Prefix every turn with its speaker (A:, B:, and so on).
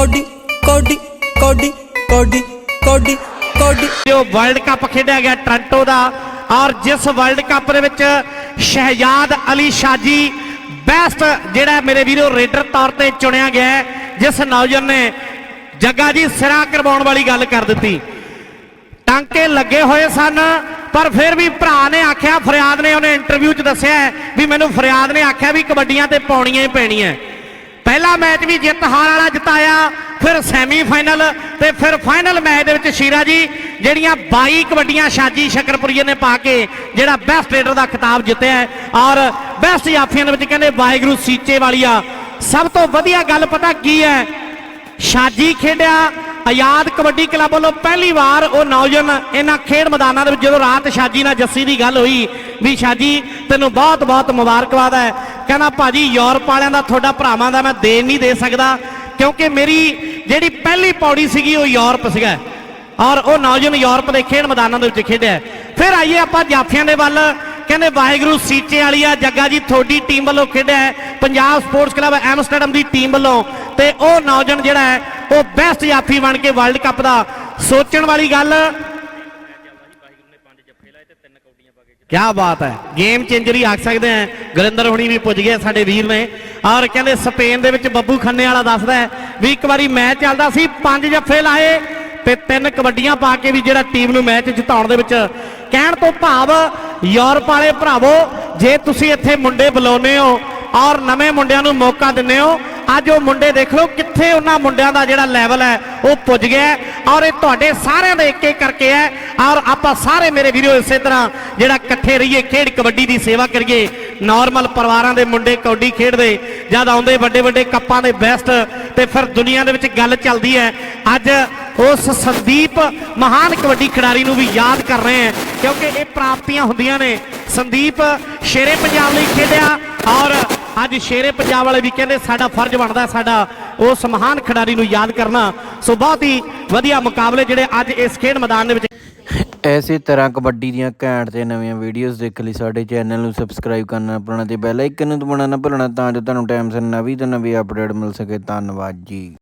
A: Cody ਕੋਡੀ ਕੋਡੀ ਕੋਡੀ ਕੋਡੀ ਕੋਡੀ।
B: ਜੋ ਵਰਲਡ ਕੱਪ ਖੇਡਿਆ ਗਿਆ ਟ੍ਰਾਂਟੋ ਦਾ, ਔਰ ਜਿਸ ਵਰਲਡ ਕੱਪ ਦੇ ਵਿੱਚ ਸ਼ਹਿਜ਼ਾਦ ਅਲੀ ਸ਼ਾਜੀ ਬੈਸਟ ਜਿਹੜਾ ਮੇਰੇ ਵੀਰੋ ਰੇਡਰ ਤੌਰ ਤੇ ਚੁਣਿਆ ਗਿਆ ਜਿਸ ਨੌਜਵਾਨ ਨੇ ਜੱਗਾ ਜੀ ਸਿਰਾ ਕਰਵਾਉਣ ਵਾਲੀ ਗੱਲ ਕਰ ਦਿੱਤੀ। ਟਾਂਕੇ ਲੱਗੇ ਹੋਏ ਸਨ, ਪਰ ਫਿਰ ਵੀ ਭਰਾ ਨੇ ਆਖਿਆ, ਫਰਿਆਦ ਨੇ ਉਹਨੇ ਇੰਟਰਵਿਊ 'ਚ ਦੱਸਿਆ ਵੀ ਮੈਨੂੰ ਫਰਿਆਦ ਨੇ ਆਖਿਆ ਵੀ ਕਬੱਡੀਆਂ ਤੇ ਪਾਉਣੀਆਂ ਹੀ ਪੈਣੀਆਂ ਪਹਿਲਾ ਮੈਚ ਵੀ ਜਿੱਤ ਹਾਰ ਵਾਲਾ ਜਿਤਾਇਆ, ਫਿਰ ਸੈਮੀਫਾਈਨਲ ਤੇ ਫਿਰ ਫਾਈਨਲ ਮੈਚ ਦੇ ਵਿੱਚ ਸ਼ੀਰਾ ਜੀ, ਜਿਹੜੀਆਂ 22 ਕਬੱਡੀਆਂ ਸ਼ਾਜੀ ਸ਼ਕਰਪੁਰੀਏ ਨੇ ਪਾ ਕੇ ਜਿਹੜਾ ਬੈਸਟ ਰੇਡਰ ਦਾ ਖਿਤਾਬ ਜਿੱਤਿਆ ਔਰ ਬੈਸਟ ਜਾਫੀਆਂ ਦੇ ਵਿੱਚ ਕਹਿੰਦੇ ਵਾਹਿਗੁਰੂ ਸੀਚੇ ਵਾਲੀਆ। ਸਭ ਤੋਂ ਵਧੀਆ ਗੱਲ ਪਤਾ ਕੀ ਹੈ? ਸ਼ਾਜੀ ਖੇਡਿਆ, ਆਜ਼ਾਦ ਕਬੱਡੀ ਕਲੱਬ ਵੱਲੋਂ ਪਹਿਲੀ ਵਾਰ ਉਹ ਨੌਜਵਾਨ ਇਹਨਾਂ ਖੇਡ ਮੈਦਾਨਾਂ ਦੇ ਵਿੱਚ ਜਦੋਂ ਰਾਤ ਸ਼ਾਜੀ ਨਾਲ ਜੱਸੀ ਦੀ ਗੱਲ ਹੋਈ, ਵੀ ਸ਼ਾਜੀ, ਤੈਨੂੰ ਬਹੁਤ ਬਹੁਤ ਮੁਬਾਰਕਬਾਦ ਹੈ। ਕਹਿੰਦਾ ਭਾਜੀ, ਯੂਰਪ ਵਾਲਿਆਂ ਦਾ ਤੁਹਾਡਾ ਭਰਾਵਾਂ ਦਾ ਮੈਂ ਦੇਣ ਨਹੀਂ ਦੇ ਸਕਦਾ, ਕਿਉਂਕਿ ਮੇਰੀ ਜਿਹੜੀ ਪਹਿਲੀ ਪੌੜੀ ਸੀਗੀ, ਉਹ ਯੂਰਪ ਸੀਗਾ। ਔਰ ਉਹ ਨੌਜਵਾਨ ਯੂਰਪ ਦੇ ਖੇਡ ਮੈਦਾਨਾਂ ਦੇ ਵਿੱਚ ਖੇਡਿਆ। ਫਿਰ ਆਈਏ ਆਪਾਂ ਜਾਫੀਆਂ ਦੇ ਵੱਲ। ਕਹਿੰਦੇ, ਵਾਹਿਗੁਰੂ, ਸੀਚੇ ਵਾਲੀ ਆ ਜੱਗਾ ਜੀ, ਤੁਹਾਡੀ ਟੀਮ ਵੱਲੋਂ ਖੇਡਿਆ ਪੰਜਾਬ ਸਪੋਰਟਸ ਕਲੱਬ ਐਮਸਟਰਡਮ ਦੀ ਟੀਮ ਵੱਲੋਂ। ਤੇ ਉਹ ਨੌਜਵਾਨ ਜਿਹੜਾ ਹੈ, ਉਹ ਬੈਸਟ ਜਾਫੀ ਬਣ ਕੇ ਵਰਲਡ ਕੱਪ ਦਾ ਸੋਚਣ ਵਾਲੀ ਗੱਲ। ਕੀ ਬਾਤ ਹੈ। ਗੇਮ ਚੇਂਜਰ ਹੀ ਆਖ ਸਕਦੇ ਆ ਗੁਰਿੰਦਰ ਹੁਣੀ ਵੀ ਪੁੱਜ ਗਏ ਸਾਡੇ ਵੀਰ ਨੇ। ਔਰ ਕਹਿੰਦੇ ਸਪੇਨ ਦੇ ਵਿੱਚ ਬੱਬੂ ਖੰਨੇ ਵਾਲਾ ਦੱਸਦਾ ਵੀ ਇੱਕ ਵਾਰੀ ਮੈਚ ਚੱਲਦਾ ਸੀ, ਪੰਜ ਜੱਫੇ ਲਾਏ ਤੇ ਤਿੰਨ ਕਬੱਡੀਆਂ ਪਾ ਕੇ ਵੀ ਜਿਹੜਾ ਟੀਮ ਨੂੰ ਮੈਚ ਜਿਤਾਉਣ ਦੇ ਵਿੱਚ ਕਹਿਣ ਤੋਂ ਭਾਵ ਯੂਰਪ ਵਾਲੇ ਭਰਾਵੋ, ਜੇ ਤੁਸੀਂ ਇੱਥੇ ਮੁੰਡੇ ਬੁਲਾਉਨੇ ਹੋ ਔਰ ਨਵੇਂ ਮੁੰਡਿਆਂ ਨੂੰ ਮੌਕਾ ਦਿੰਦੇ ਹੋ ਅੱਜ ਉਹ ਮੁੰਡੇ ਦੇਖ ਲਓ ਕਿੱਥੇ ਉਹਨਾਂ ਮੁੰਡਿਆਂ ਦਾ ਜਿਹੜਾ ਲੈਵਲ ਹੈ, ਉਹ ਪੁੱਜ ਗਿਆ ਔਰ ਇਹ ਤੁਹਾਡੇ ਸਾਰਿਆਂ ਦੇ ਇੱਕ ਇੱਕ ਕਰਕੇ ਹੈ ਔਰ ਆਪਾਂ ਸਾਰੇ ਮੇਰੇ ਵੀਰੋ ਇਸੇ ਤਰ੍ਹਾਂ ਜਿਹੜਾ ਇਕੱਠੇ ਰਹੀਏ, ਖੇਡ ਕਬੱਡੀ ਦੀ ਸੇਵਾ ਕਰੀਏ ਨਾਰਮਲ ਪਰਿਵਾਰਾਂ ਦੇ ਮੁੰਡੇ ਕਬੱਡੀ ਖੇਡਦੇ, ਜਦ ਆਉਂਦੇ ਵੱਡੇ ਵੱਡੇ ਕੱਪਾਂ ਦੇ ਬੈਸਟ ਤੇ ਫਿਰ ਦੁਨੀਆ ਦੇ ਵਿੱਚ ਗੱਲ ਚੱਲਦੀ ਹੈ। ਅੱਜ ਉਸ ਸੰਦੀਪ ਮਹਾਨ ਕਬੱਡੀ ਖਿਡਾਰੀ ਨੂੰ ਵੀ ਯਾਦ ਕਰ ਰਹੇ ਹਾਂ, ਕਿਉਂਕਿ ਇਹ ਪ੍ਰਾਪਤੀਆਂ ਹੁੰਦੀਆਂ ਨੇ। ਸੰਦੀਪ ਸ਼ੇਰੇ ਪੰਜਾਬ ਲਈ ਖੇਡਿਆ ਔਰ ਅੱਜ ਸ਼ੇਰੇ ਪੰਜਾਬ ਵਾਲੇ ਵੀ ਕਹਿੰਦੇ ਸਾਡਾ ਫਰਜ਼ ਬਣਦਾ, ਸਾਡਾ ਉਸ ਮਹਾਨ ਖਿਡਾਰੀ ਨੂੰ ਯਾਦ ਕਰਨਾ। ਸੋ ਬਹੁਤ ਹੀ ਵਧੀਆ ਮੁਕਾਬਲੇ ਜਿਹੜੇ ਅੱਜ ਇਸ ਖੇਡ ਮੈਦਾਨ ਦੇ ਵਿੱਚ
C: ਐਸੇ ਤਰ੍ਹਾਂ ਕਬੱਡੀ ਦੀਆਂ ਘੈਂਟ ਤੇ ਨਵੀਆਂ ਵੀਡੀਓਜ਼ ਦੇਖਣ ਲਈ ਸਾਡੇ ਚੈਨਲ ਨੂੰ ਸਬਸਕ੍ਰਾਈਬ ਕਰਨਾ ਭੁੱਲਣਾ ਤੇ ਬੈਲ ਆਈਕਨ ਨੂੰ ਦਬਾਉਣਾ ਨਾ ਭੁੱਲਣਾ ਤਾਂ ਜੋ ਤੁਹਾਨੂੰ ਟਾਈਮ ਸਿਰ ਨਵੀਂ ਤੋਂ ਨਵੀਂ ਅਪਡੇਟ ਮਿਲ ਸਕੇ। ਧੰਨਵਾਦ ਜੀ।